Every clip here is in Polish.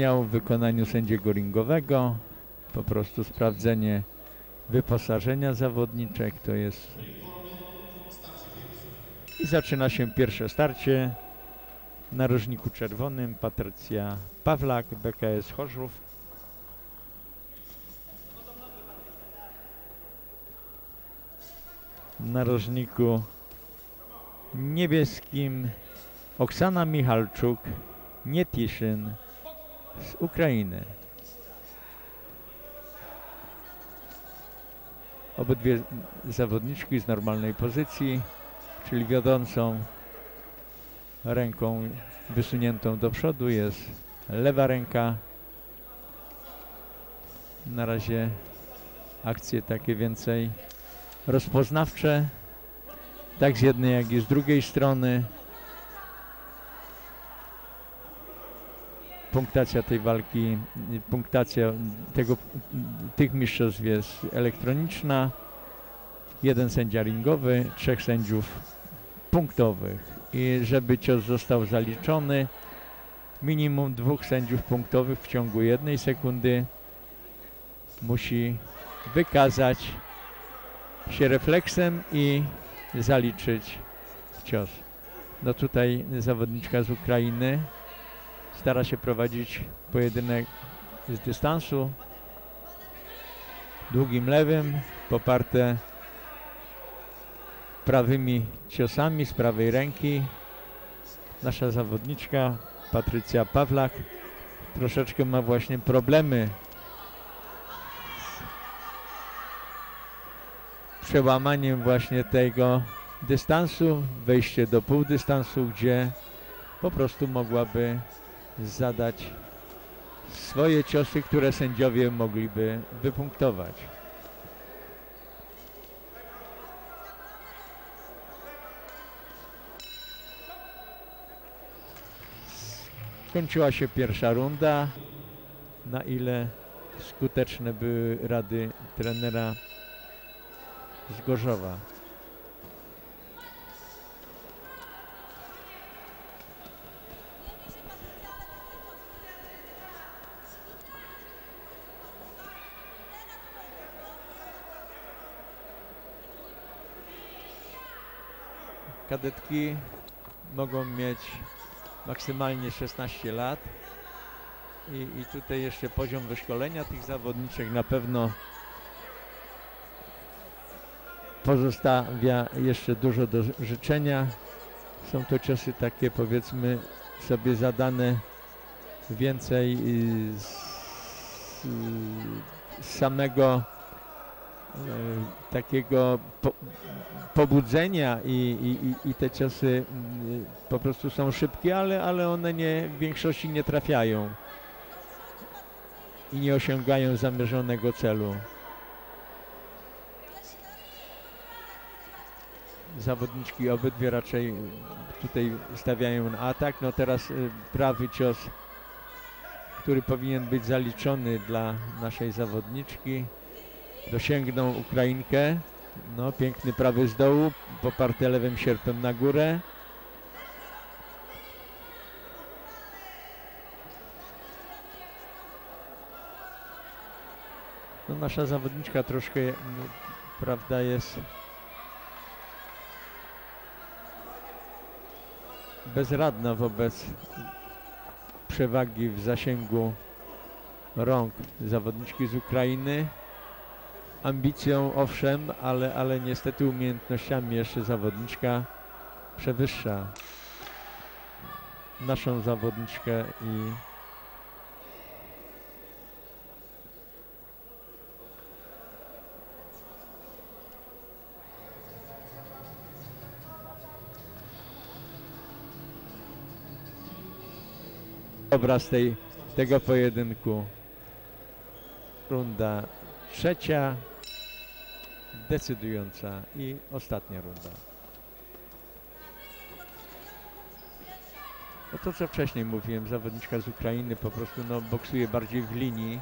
Miał w wykonaniu sędziego ringowego po prostu sprawdzenie wyposażenia zawodniczek, to jest. I zaczyna się pierwsze starcie. W narożniku czerwonym Patrycja Pawlak, BKS Chorzów. Narożniku niebieskim Oksana Michalczuk, Nietiszyn z Ukrainy. Obydwie zawodniczki z normalnej pozycji, czyli wiodącą ręką wysuniętą do przodu jest lewa ręka. Na razie akcje takie więcej rozpoznawcze, tak z jednej jak i z drugiej strony. Punktacja tej walki, punktacja tego, tych mistrzostw jest elektroniczna. Jeden sędzia ringowy, trzech sędziów punktowych. I żeby cios został zaliczony, minimum dwóch sędziów punktowych w ciągu jednej sekundy musi wykazać się refleksem i zaliczyć cios. No tutaj zawodniczka z Ukrainy stara się prowadzić pojedynek z dystansu długim lewym, poparte prawymi ciosami z prawej ręki. Nasza zawodniczka Patrycja Pawlak troszeczkę ma właśnie problemy z przełamaniem właśnie tego dystansu, wejście do półdystansu, gdzie po prostu mogłaby zadać swoje ciosy, które sędziowie mogliby wypunktować. Skończyła się pierwsza runda. Na ile skuteczne były rady trenera z Gorzowa. Kadetki mogą mieć maksymalnie 16 lat i, i tutaj jeszcze poziom wyszkolenia tych zawodniczek na pewno pozostawia jeszcze dużo do ży- życzenia. Są to ciosy takie powiedzmy sobie zadane więcej y, z, z samego y, takiego po, pobudzenia i, i, i- te ciosy y, po prostu są szybkie, ale, ale one nie, w większości nie trafiają i nie osiągają zamierzonego celu. Zawodniczki obydwie raczej tutaj stawiają na atak. No teraz y, prawy cios, który powinien być zaliczony dla naszej zawodniczki. Dosięgną Ukrainkę. No, piękny prawy z dołu, poparte lewym sierpem na górę. No, nasza zawodniczka troszkę, mm, prawda, jest bezradna wobec przewagi w zasięgu rąk zawodniczki z Ukrainy ambicją owszem, ale, ale niestety umiejętnościami jeszcze zawodniczka przewyższa naszą zawodniczkę i obraz tej, tego pojedynku. Runda trzecia, decydująca i ostatnia runda. No to co wcześniej mówiłem, zawodniczka z Ukrainy po prostu no, boksuje bardziej w linii.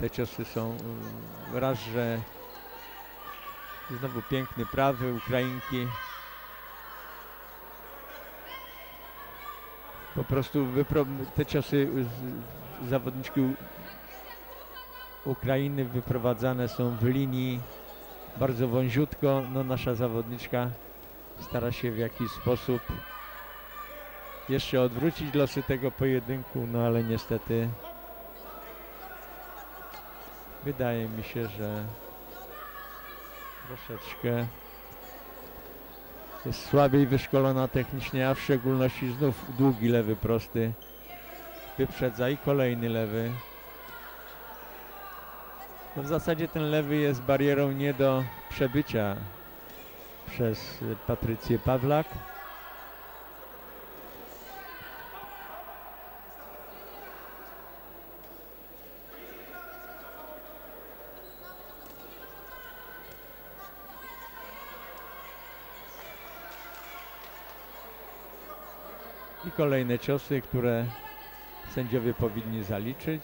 Te ciosy są mm, raz, że znowu piękny prawy Ukrainki. Po prostu te ciosy zawodniczki Ukrainy wyprowadzane są w linii bardzo wąziutko. No nasza zawodniczka stara się w jakiś sposób jeszcze odwrócić losy tego pojedynku, no ale niestety wydaje mi się, że troszeczkę jest słabiej wyszkolona technicznie, a w szczególności znów długi lewy prosty wyprzedza i kolejny lewy. No w zasadzie ten lewy jest barierą nie do przebycia przez Patrycję Pawlak. I kolejne ciosy, które sędziowie powinni zaliczyć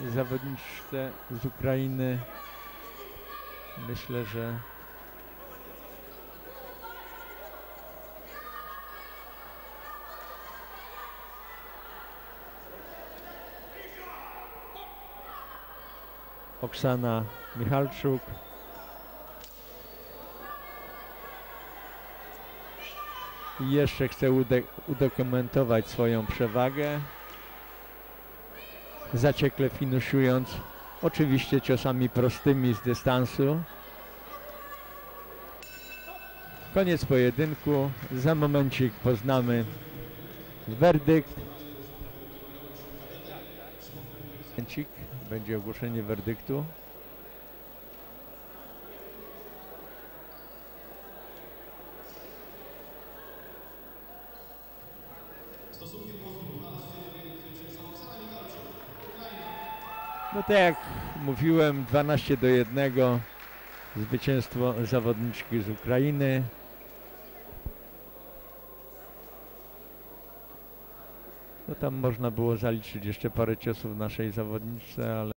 zawodniczce z Ukrainy. Myślę, że Oksana Michalczuk. I jeszcze chce udokumentować swoją przewagę. Zaciekle finiszując, oczywiście ciosami prostymi z dystansu. Koniec pojedynku. Za momencik poznamy werdykt. Momencik, będzie ogłoszenie werdyktu. No tak jak mówiłem, 12 do 1 zwycięstwo zawodniczki z Ukrainy. No tam można było zaliczyć jeszcze parę ciosów naszej zawodniczce, ale